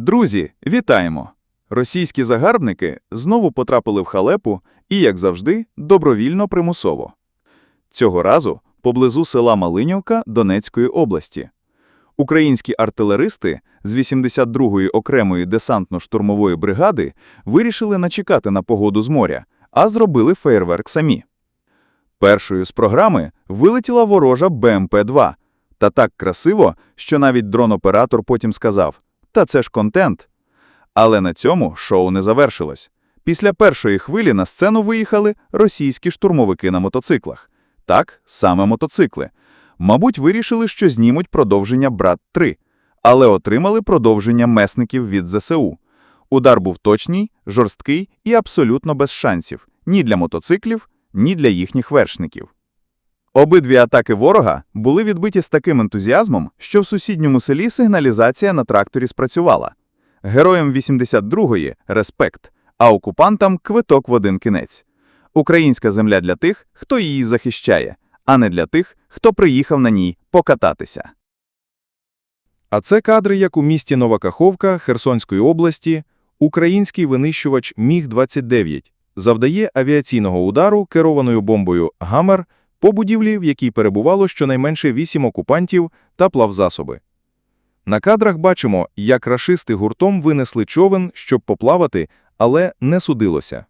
Друзі, вітаємо! Російські загарбники знову потрапили в халепу і, як завжди, добровільно примусово. Цього разу поблизу села Малинівка Донецької області. Українські артилеристи з 82-ї окремої десантно-штурмової бригади вирішили начекати на погоду з моря, а зробили феєрверк самі. Першою з програми вилетіла ворожа БМП-2. Та так красиво, що навіть дрон-оператор потім сказав «Та це ж контент». Але на цьому шоу не завершилось. Після першої хвилі на сцену виїхали російські штурмовики на мотоциклах. Так, саме мотоцикли. Мабуть, вирішили, що знімуть продовження «Брат-3», але отримали продовження месників від ЗСУ. Удар був точний, жорсткий і абсолютно без шансів ні для мотоциклів, ні для їхніх вершників. Обидві атаки ворога були відбиті з таким ентузіазмом, що в сусідньому селі сигналізація на тракторі спрацювала. Героям 82-ї – респект, а окупантам – квиток в один кінець. Українська земля для тих, хто її захищає, а не для тих, хто приїхав на ній покататися. А це кадри, як у місті Нова Каховка Херсонської області український винищувач Міг-29 завдає авіаційного удару керованою бомбою «Гаммер» по будівлі, в якій перебувало щонайменше вісім окупантів та плавзасоби. На кадрах бачимо, як рашисти гуртом винесли човен, щоб поплавати, але не судилося.